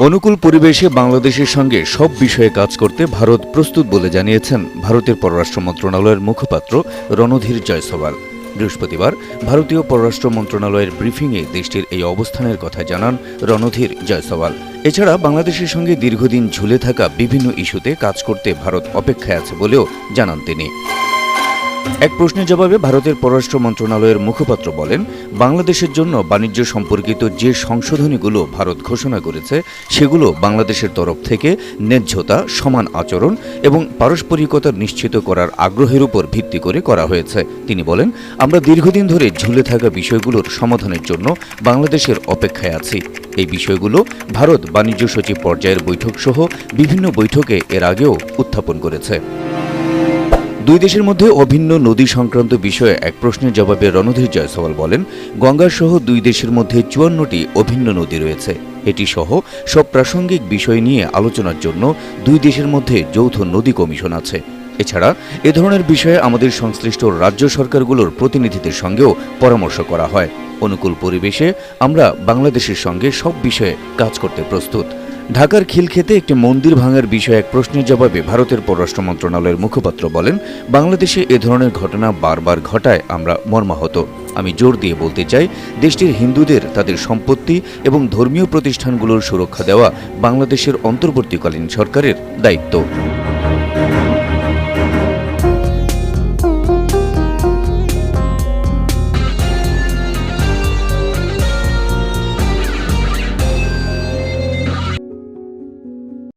অনুকূল পরিবেশে বাংলাদেশের সঙ্গে সব বিষয়ে কাজ করতে ভারত প্রস্তুত বলে জানিয়েছেন ভারতের পররাষ্ট্র মন্ত্রণালয়ের মুখপাত্র রণধীর জয়সওয়াল। বৃহস্পতিবার ভারতীয় পররাষ্ট্র মন্ত্রণালয়ের ব্রিফিংয়ে দেশটির এই অবস্থানের কথা জানান রণধীর জয়সওয়াল। এছাড়া বাংলাদেশের সঙ্গে দীর্ঘদিন ঝুলে থাকা বিভিন্ন ইস্যুতে কাজ করতে ভারত অপেক্ষায় আছে বলেও জানান তিনি। এক প্রশ্নের জবাবে ভারতের পররাষ্ট্র মন্ত্রণালয়ের মুখপাত্র বলেন, বাংলাদেশের জন্য বাণিজ্য সম্পর্কিত যে সংশোধনীগুলো ভারত ঘোষণা করেছে, সেগুলো বাংলাদেশের তরফ থেকে ন্যায্যতা, সমান আচরণ এবং পারস্পরিকতা নিশ্চিত করার আগ্রহের উপর ভিত্তি করে করা হয়েছে। তিনি বলেন, আমরা দীর্ঘদিন ধরে ঝুলে থাকা বিষয়গুলোর সমাধানের জন্য বাংলাদেশের অপেক্ষায় আছি। এই বিষয়গুলো ভারত বাণিজ্য সচিব পর্যায়ের বৈঠক সহ বিভিন্ন বৈঠকে এর আগেও উত্থাপন করেছে। দুই দেশের মধ্যে অভিন্ন নদী সংক্রান্ত বিষয়ে এক প্রশ্নের জবাবে রণধীর জয়সওয়াল বলেন, গঙ্গাসহ দুই দেশের মধ্যে চুয়ান্নটি অভিন্ন নদী রয়েছে। এটি সহ সব প্রাসঙ্গিক বিষয় নিয়ে আলোচনার জন্য দুই দেশের মধ্যে যৌথ নদী কমিশন আছে। এছাড়া, এ ধরনের বিষয়ে আমাদের সংশ্লিষ্ট রাজ্য সরকারগুলোর প্রতিনিধিদের সঙ্গেও পরামর্শ করা হয়। অনুকূল পরিবেশে আমরা বাংলাদেশের সঙ্গে সব বিষয়ে কাজ করতে প্রস্তুত। ঢাকার খিলক্ষেতে একটি মন্দির ভাঙার বিষয়ে এক প্রশ্নের জবাবে ভারতের পররাষ্ট্র মন্ত্রণালয়ের মুখপাত্র বলেন, বাংলাদেশে এ ধরনের ঘটনা বারবার ঘটায় আমরা মর্মাহত। আমি জোর দিয়ে বলতে চাই, দেশটির হিন্দুদের তাদের সম্পত্তি এবং ধর্মীয় প্রতিষ্ঠানগুলোর সুরক্ষা দেওয়া বাংলাদেশের অন্তর্বর্তীকালীন সরকারের দায়িত্ব।